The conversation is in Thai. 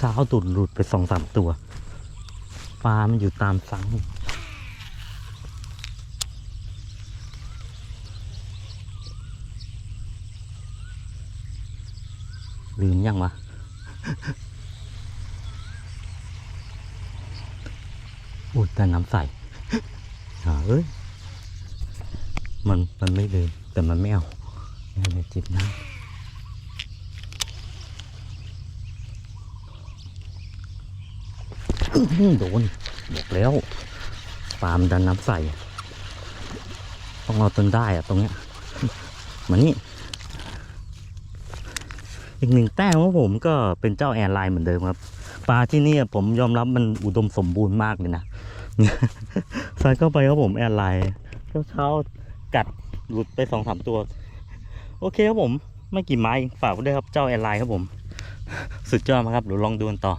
เช้าตุดหลุดไปสองสามตัวปลามันอยู่ตามซังลืมยังวะอุยแต่น้ำใสหาเอ้ย มัน มันไม่ลืมแต่มันไม่เอาไม่ยจิบน้ำ อื้อหือ โดนบอกแล้วปลามดันน้ำใส่ต้องเอาจนได้อะตรงเนี้ยมานี่อีกหนึ่งแต้มของผมก็เป็นเจ้าแอร์ไลน์เหมือนเดิมครับปลาที่นี่ผมยอมรับมันอุดมสมบูรณ์มากเลยนะใส่เข้าไปครับผมแอร์ไลน์เช้าๆกัดหลุดไปสองสามตัว โอเคครับผม ไม่กี่ไม้ฝากไว้ด้วยครับเจ้าแอร์ไลน์ครับผม สุดยอดมากครับเดี๋ยวลองดูกันต่อ